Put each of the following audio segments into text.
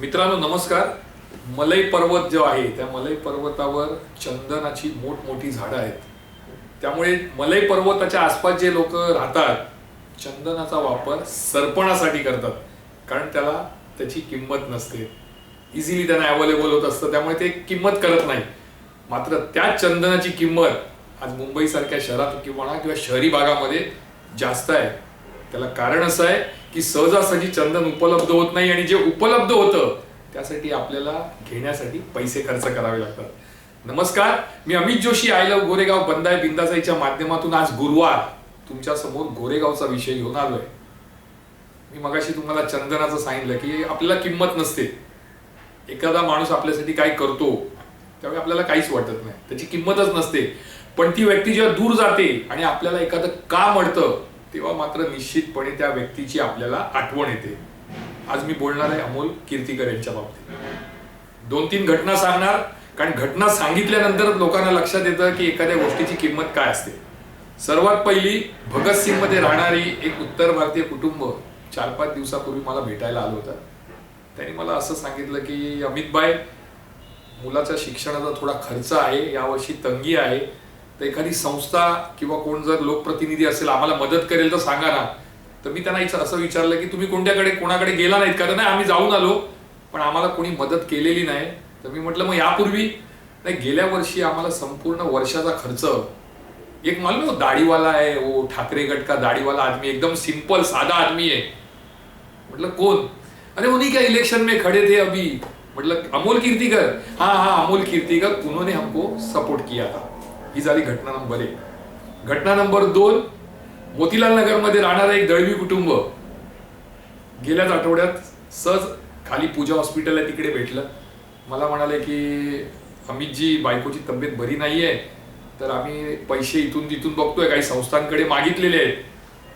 मित्रांनो नमस्कार. मलई पर्वत जो आहे त्या मलई पर्वतावर चंदनाची मोठमोठी झाडं आहेत. त्यामुळे मलई पर्वताच्या आसपास जे लोक राहतात चंदनाचा वापर सरपणासाठी करतात. कारण त्याला त्याची किंमत नसते. इझिली त्यांना अवेलेबल होत असतं त्यामुळे ते किंमत करत नाही. मात्र त्या चंदनाची किंमत आज मुंबईसारख्या शहरात किंवा म्हणा किंवा शहरी भागामध्ये जास्त आहे. त्याला कारण असं आहे की सहजासहजी चंदन उपलब्ध होत नाही आणि जे उपलब्ध होतं त्यासाठी आपल्याला घेण्यासाठी पैसे खर्च करावे लागतात. नमस्कार मी अमित जोशी आय लव गोरेगाव बंदाय बिंदासाईच्या माध्यमातून आज गुरुवार तुमच्यासमोर गोरेगावचा विषय घेऊन आलोय. मी मगाशी तुम्हाला चंदनाचं सांगितलं की आपल्याला किंमत नसते. एखादा माणूस आपल्यासाठी काय करतो त्यावेळी आपल्याला काहीच वाटत नाही. त्याची किंमतच नसते. पण ती व्यक्ती जेव्हा दूर जाते आणि आपल्याला एखादं काम अडतं तेव्हा मात्र निश्चितपणे त्या व्यक्तीची आपल्याला आठवण येते. आज मी बोलणार आहे अमोल कीर्तीकर यांच्या बाबतीत. दोन तीन घटना सांगणार कारण घटना सांगितल्यानंतर लोकांना लक्षात येतं की एखाद्या गोष्टीची किंमत काय असते. सर्वात पहिली भगतसिंगमध्ये राहणारी एक उत्तर भारतीय कुटुंब चार पाच दिवसापूर्वी मला भेटायला आलं होतं. त्यांनी मला असं सांगितलं की अमित भाई मुलाच्या शिक्षणाचा थोडा खर्च आहे यावर्षी तंगी आहे तर एखादी संस्था किंवा कोण जर लोकप्रतिनिधी असेल आम्हाला मदत करेल तर सांगा ना. तर मी त्यांना इथं असं विचारलं की तुम्ही कोणत्याकडे कोणाकडे गेला नाहीत? का तर नाही आम्ही जाऊन आलो पण आम्हाला कोणी मदत केलेली नाही. तर मी म्हटलं मग यापूर्वी? नाही गेल्या वर्षी आम्हाला संपूर्ण वर्षाचा खर्च एक मालूम दाढ़ीवाला आहे ओ ठाकरे गट का दाढ़ीवाला आदमी एकदम सिंपल साधा आदमी आहे. म्हटलं कोण? अरे उन्हीं क्या इलेक्शन में खड़े थे अभी. मतलब अमोल कीर्तिकर. हाँ हाँ अमोल कीर्तिकर उन्होंने हमको सपोर्ट किया था. ही झाली घटना नंबर एक. घटना नंबर दोन मोतीलाल नगरमध्ये राहणारं एक दळवी कुटुंब. गेल्याच आठवड्यात सहज खाली पूजा हॉस्पिटल आहे तिकडे भेटलं. मला म्हणाले की अमितजी बायकोची तब्येत बरी नाहीये. तर आम्ही पैसे इथून तिथून बघतोय. काही संस्थांकडे मागितलेले आहेत.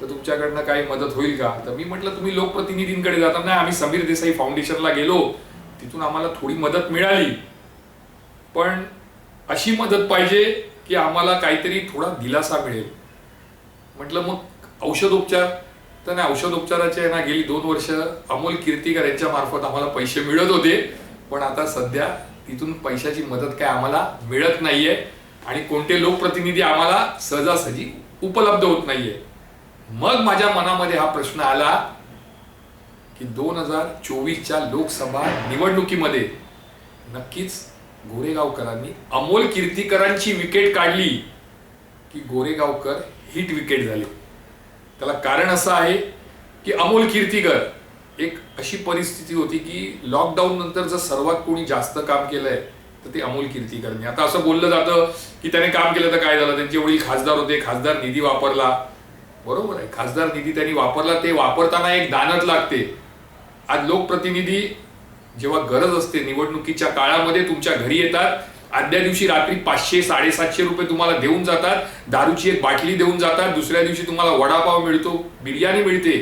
तर तुमच्याकडनं काही मदत होईल का? तर मी म्हटलं तुम्ही लोकप्रतिनिधींकडे जाता. नाही आम्ही समीर देसाई फाउंडेशनला गेलो. तिथून आम्हाला थोडी मदत मिळाली. पण अशी मदत पाहिजे की आम्हाला काहीतरी थोडा दिलासा मिळेल. म्हटलं मग औषधोपचार तर नाही औषधोपचाराच्या आहे ना गेली दोन वर्ष अमोल कीर्तीकर यांच्या मार्फत आम्हाला पैसे मिळत होते. पण आता सध्या तिथून पैशाची मदत काय आम्हाला मिळत नाहीये आणि कोणते लोकप्रतिनिधी आम्हाला सहजासहजी उपलब्ध होत नाहीये. मग माझ्या मनामध्ये हा प्रश्न आला की दोन हजार चोवीसच्या लोकसभा निवडणुकीमध्ये नक्कीच गोरेगावकरांनी अमोल कीर्तीकरांची विकेट काढली की गोरेगावकर हिट विकेट झाले. त्याला कारण असं आहे की अमोल कीर्तीकर एक अशी परिस्थिती होती की लॉकडाऊन नंतर जर सर्वात कोणी जास्त काम केलंय तर ते अमोल कीर्तीकरने. आता असं बोललं जातं की त्याने काम केलं तर काय झालं? त्यांचे वडील खासदार होते खासदार निधी वापरला. बरोबर आहे खासदार निधी त्यांनी वापरला ते वापरताना एक दानत लागते. आज लोकप्रतिनिधी जेव्हा गरज असते निवडणुकीच्या काळामध्ये तुमच्या घरी येतात आदल्या दिवशी रात्री पाचशे साडेसातशे रुपये तुम्हाला देऊन जातात दारूची एक बाटली देऊन जातात दुसऱ्या दिवशी तुम्हाला वडापाव मिळतो बिर्याणी मिळते.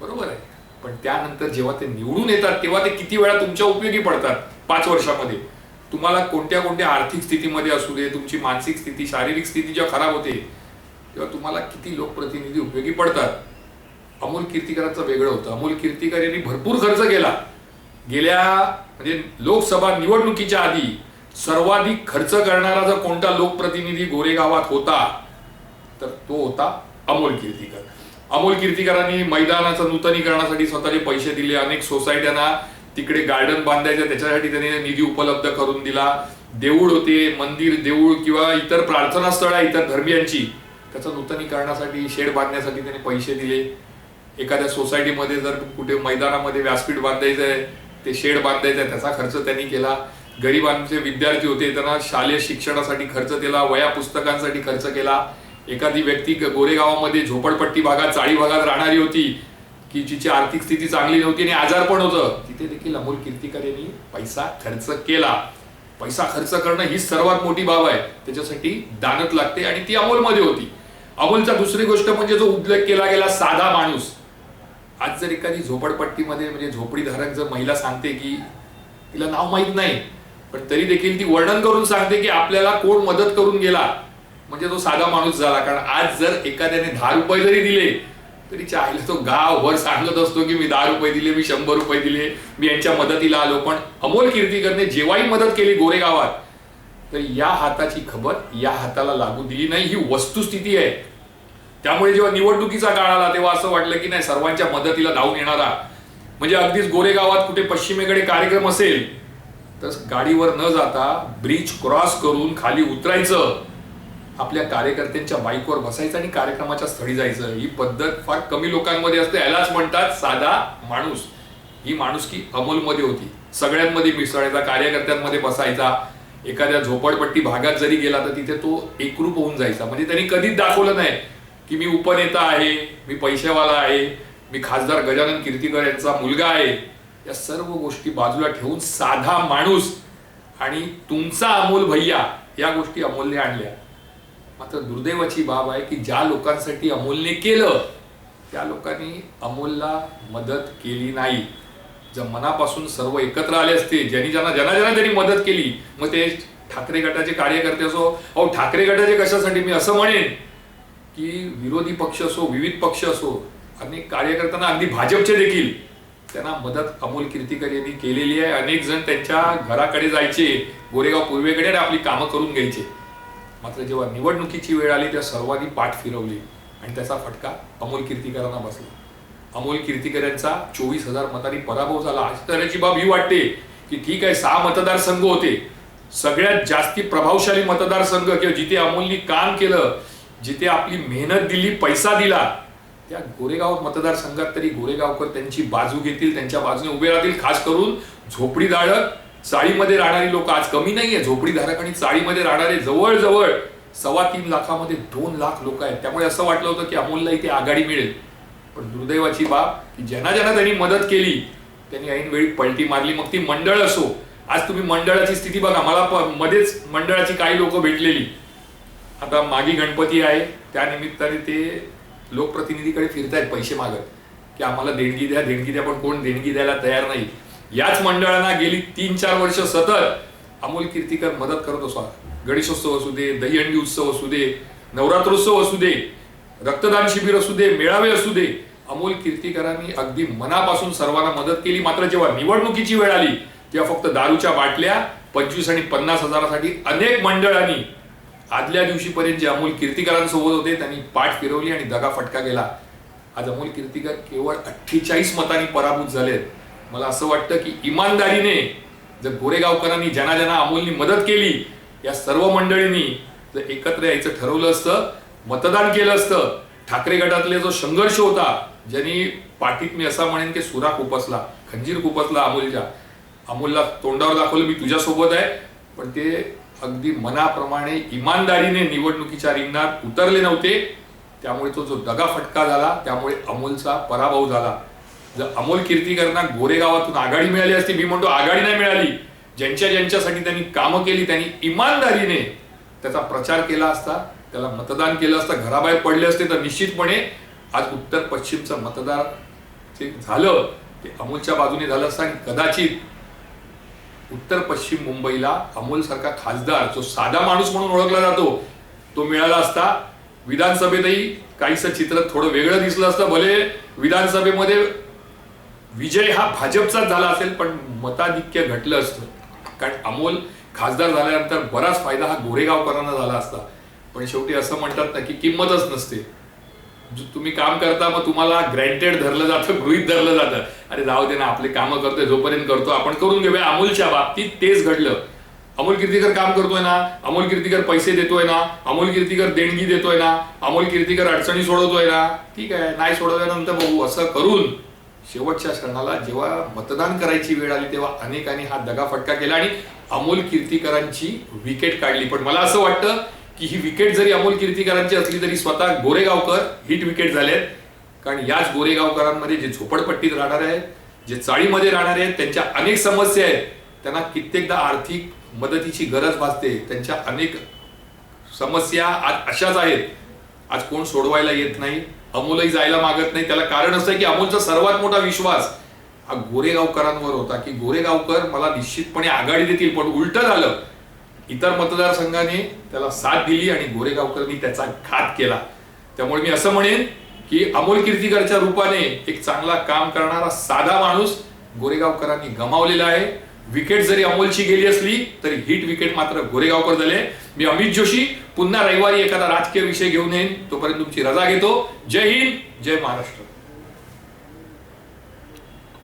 बरोबर आहे. पण त्यानंतर जेव्हा ते निवडून येतात तेव्हा ते किती वेळा तुमच्या उपयोगी पडतात? पाच वर्षामध्ये. तुम्हाला कोणत्या कोणत्या आर्थिक स्थितीमध्ये असू दे तुमची मानसिक स्थिती शारीरिक स्थिती जेव्हा खराब होते तेव्हा तुम्हाला किती लोकप्रतिनिधी उपयोगी पडतात? अमोल कीर्तिकरांचं वेगळं होतं. अमोल कीर्तिकर यांनी भरपूर खर्च केला. गेल्या म्हणजे लोकसभा निवडणुकीच्या आधी सर्वाधिक खर्च करणारा जर कोणता लोकप्रतिनिधी गोरेगावात होता तर तो होता अमोल कीर्तिकर. अमोल कीर्तीकरांनी मैदानाचं नूतनीकरणासाठी स्वतःचे पैसे दिले. अनेक सोसायट्यांना तिकडे गार्डन बांधायचं. त्याच्यासाठी त्याने निधी उपलब्ध करून दिला. देऊळ होते मंदिर देऊळ किंवा इतर प्रार्थना स्थळ आहे इतर धर्मियांची. त्याचं नूतनीकरणासाठी शेड बांधण्यासाठी त्याने पैसे दिले. एखाद्या सोसायटीमध्ये जर कुठे मैदानामध्ये व्यासपीठ बांधायचं आहे ते शेड बांधायचं त्याचा खर्च त्यांनी केला. गरिबांचे विद्यार्थी होते त्यांना शालेय शिक्षणासाठी खर्च केला वया पुस्तकांसाठी खर्च केला. एखादी व्यक्ती गोरेगावामध्ये झोपडपट्टी भागात चाळी भागात राहणारी होती की जिची आर्थिक स्थिती चांगली नव्हती आणि आजार पण होतं. तिथे देखील अमोल कीर्तिकर यांनी पैसा खर्च केला. पैसा खर्च करणं ही सर्वात मोठी बाब आहे. त्याच्यासाठी दानत लागते आणि ती अमोलमध्ये होती. अमोलचा दुसरी गोष्ट म्हणजे जो उल्लेख केला गेला साधा माणूस. आज जर एखादी झोपडपट्टीमध्ये म्हणजे झोपडीधारक जर महिला सांगते की तिला नाव माहीत नाही पण तरी देखील ती वर्णन करून सांगते की आपल्याला कोण मदत करून गेला. म्हणजे तो साधा माणूस झाला. कारण आज जर एखाद्याने दहा रुपये जरी दिले तरी चायला तो गाव वर सांगत असतो की मी दहा रुपये दिले मी शंभर रुपये दिले मी यांच्या मदतीला आलो. पण अमोल कीर्तीकरने जेव्हाही मदत केली गोरेगावात तर या हाताची खबर या हाताला लागू दिली नाही. ही वस्तुस्थिती आहे. त्यामुळे जेव्हा निवडणुकीचा काळ आला तेव्हा असं वाटलं की नाही सर्वांच्या मदतीला धावून येणारा म्हणजे अगदीच गोरेगावात कुठे पश्चिमेकडे कार्यक्रम असेल तर गाडीवर न जाता ब्रिज क्रॉस करून खाली उतरायचं आपल्या कार्यकर्त्यांच्या बाईकवर बसायचं आणि कार्यक्रमाच्या स्थळी जायचं. ही पद्धत फार कमी लोकांमध्ये असते. यालाच म्हणतात साधा माणूस. ही माणुसकी अमोलमध्ये होती. सगळ्यांमध्ये मिसळायचा कार्यकर्त्यांमध्ये बसायचा. एखाद्या झोपडपट्टी भागात जरी गेला तर तिथे तो एकरूप होऊन जायचा. म्हणजे त्यांनी कधीच दाखवलं नाही. की मी उपनेता आहे मी पैशावाला आहे मी खासदार गजानन कीर्तीकर यांचा मुलगा आहे. या सर्व गोष्टी बाजूला ठेवून साधा माणूस आणि तुमचा अमोल भैया या गोष्टी अमोलने आणल्या. मात्र दुर्दैवाची बाब आहे की ज्या लोकांसाठी अमोलने केलं त्या लोकांनी अमोलला मदत केली नाही. जर मनापासून सर्व एकत्र आले असते ज्यांनी ज्यांना ज्यांना ज्यांना त्यांनी मदत केली मग ते ठाकरे गटाचे कार्यकर्ते असो अहो ठाकरे गटाचे कशासाठी मी असं म्हणेन? की विरोधी पक्ष असो विविध पक्ष असो अनेक कार्यकर्त्यांना अगदी भाजपचे देखील त्यांना मदत अमोल कीर्तीकर यांनी केलेली आहे. अनेक जण त्यांच्या घराकडे जायचे गोरेगाव पूर्वेकडे आणि आपली कामं करून घ्यायचे. मात्र जेव्हा निवडणुकीची वेळ आली तेव्हा सर्वांनी पाठ फिरवली आणि त्याचा फटका अमोल कीर्तीकरांना बसला. अमोल कीर्तीकर यांचा चोवीस हजार मतांनी पराभव झाला. आश्चर्याची बाब ही वाटते की ठीक आहे सहा मतदारसंघ होते. सगळ्यात जास्ती प्रभावशाली मतदारसंघ किंवा जिथे अमोलनी काम केलं जिथे आपली मेहनत दिली पैसा दिला त्या गोरेगाव मतदारसंघात तरी गोरेगावकर त्यांची बाजू घेतील त्यांच्या बाजूने उभे राहतील खास करून झोपडीधारक चाळीमध्ये राहणारी लोक. आज कमी नाहीये. झोपडीधारक आणि चाळीमध्ये राहणारे जवळजवळ सव्वा तीन लाखामध्ये दोन लाख लोक आहेत. त्यामुळे असं वाटलं होतं की अमोलला इथे आघाडी मिळेल. पण दुर्दैवाची बाब की ज्यांना ज्यांना त्यांनी मदत केली त्यांनी ऐन वेळी पलटी मारली. मग ती मंडळ असो. आज तुम्ही मंडळाची स्थिती बघा. मला प- मध्येच मंडळाची काही लोक भेटलेली. आता मागी गणपती आहे त्यानिमित्ताने ते लोकप्रतिनिधीकडे फिरतायत पैसे मागत की आम्हाला देणगी द्या देणगी द्या पण कोण देणगी द्यायला तयार नाही. याच मंडळांना गेली तीन चार वर्ष सतत अमोल कीर्तीकर मदत करत असो गणेशोत्सव असू दे दहीहंडी उत्सव असू दे नवरात्रोत्सव असू दे रक्तदान शिबिर असू दे मेळावे असू दे अमोल कीर्तीकरांनी अगदी मनापासून सर्वांना मदत केली. मात्र जेव्हा निवडणुकीची वेळ आली तेव्हा फक्त दारूच्या बाटल्या पंचवीस आणि पन्नास हजारासाठी अनेक मंडळांनी आदल्या दिवशीपर्यंत जे अमोल कीर्तिकरांसोबत होते त्यांनी पाठ फिरवली आणि दगा फटका गेला आज अमोल कीर्तिकर केवळ अठ्ठेचाळीस मतांनी पराभूत झालेत. मला असं वाटतं की इमानदारीने जर गोरेगावकरांनी ज्यांना ज्यांना अमोलनी मदत केली या सर्व मंडळींनी जर एकत्र यायचं ठरवलं असतं मतदान केलं असतं ठाकरे गटातले जो संघर्ष होता ज्यांनी पाठीत मी असा म्हणेन की सुरा खुपसला खंजीर खुपसला अमोलच्या. अमोलला तोंडावर दाखवलं मी तुझ्यासोबत आहे पण ते अगदी मनाप्रमाणे इमानदारीने निवडणुकीच्या रिंगणात उतरले नव्हते. त्यामुळे तो जो दगा फटका झाला त्यामुळे अमोलचा पराभव झाला. जर अमोल कीर्तीकरांना गोरेगावातून आघाडी मिळाली असती मी म्हणतो आघाडी नाही मिळाली. ज्यांच्या ज्यांच्यासाठी त्यांनी कामं केली त्यांनी इमानदारीने त्याचा प्रचार केला असता त्याला मतदान केलं असतं घराबाहेर पडले असते तर निश्चितपणे आज उत्तर पश्चिमचं मतदार जे झालं ते अमोलच्या बाजूने झालं असतं आणि कदाचित उत्तर पश्चिम मुंबईला अमोल सारखा खासदार जो साधा माणूस म्हणून ओळखला जातो तो मिळाला असता. विधानसभेतही काहीसं चित्र थोडं वेगळं दिसलं असतं भले विधानसभेमध्ये विजय हा भाजपचाच झाला असेल पण मताधिक्य घटलं असतं. कारण अमोल खासदार झाल्यानंतर बराच फायदा हा गोरेगावकरांना झाला असता. पण शेवटी असं म्हणतात ना की किंमतच नसते. तुम्ही काम करता मग तुम्हाला ग्रँटेड धरलं जातं गृहित धरलं जातं. अरे जाऊ दे ना आपले कामं करतोय जोपर्यंत करतो आपण करून घेऊया. अमोलच्या बाबतीत तेच घडलं. अमोल कीर्तीकर काम करतोय ना अमोल कीर्तीकर पैसे देतोय ना अमोल कीर्तीकर देणगी देतोय ना अमोल कीर्तीकर अडचणी सोडवतोय ना ठीक आहे नाही सोडवल्यानंतर बघू असं करून शेवटच्या क्षणाला जेव्हा मतदान करायची वेळ आली तेव्हा अनेकांनी हा दगा फटका केला आणि अमोल कीर्तीकरांची विकेट काढली. पण मला असं वाटतं की ही विकेट जरी अमोल कीर्तीकरांची असली तरी स्वतः गोरेगावकर हिट विकेट झालेत. कारण याच गोरेगावकरांमध्ये जे झोपडपट्टीत राहणार आहेत जे चाळीमध्ये राहणारे आहेत त्यांच्या अनेक समस्या आहेत. त्यांना कित्येकदा आर्थिक मदतीची गरज भासते. त्यांच्या अनेक समस्या आज अशाच आहेत. आज कोण सोडवायला येत नाही अमोलही जायला मागत नाही. त्याला कारण असं आहे की अमोलचा सर्वात मोठा विश्वास हा गोरेगावकरांवर होता. की गोरेगावकर मला निश्चितपणे आघाडी देतील पण उलट झालं. इतर मतदारसंघाने त्याला साथ दिली आणि गोरेगावकरांनी त्याचा घात केला. त्यामुळे मी असं म्हणेन की अमोल कीर्तीकरच्या रूपाने एक चांगला काम करणारा साधा माणूस गोरेगावकरांनी गमावलेला आहे. विकेट जरी अमोलची गेली असली तरी हिट विकेट मात्र गोरेगावकर झाले. मी अमित जोशी पुन्हा रविवारी एखादा राजकीय विषय घेऊन येईन. तोपर्यंत तुमची रजा घेतो. जय हिंद जय महाराष्ट्र.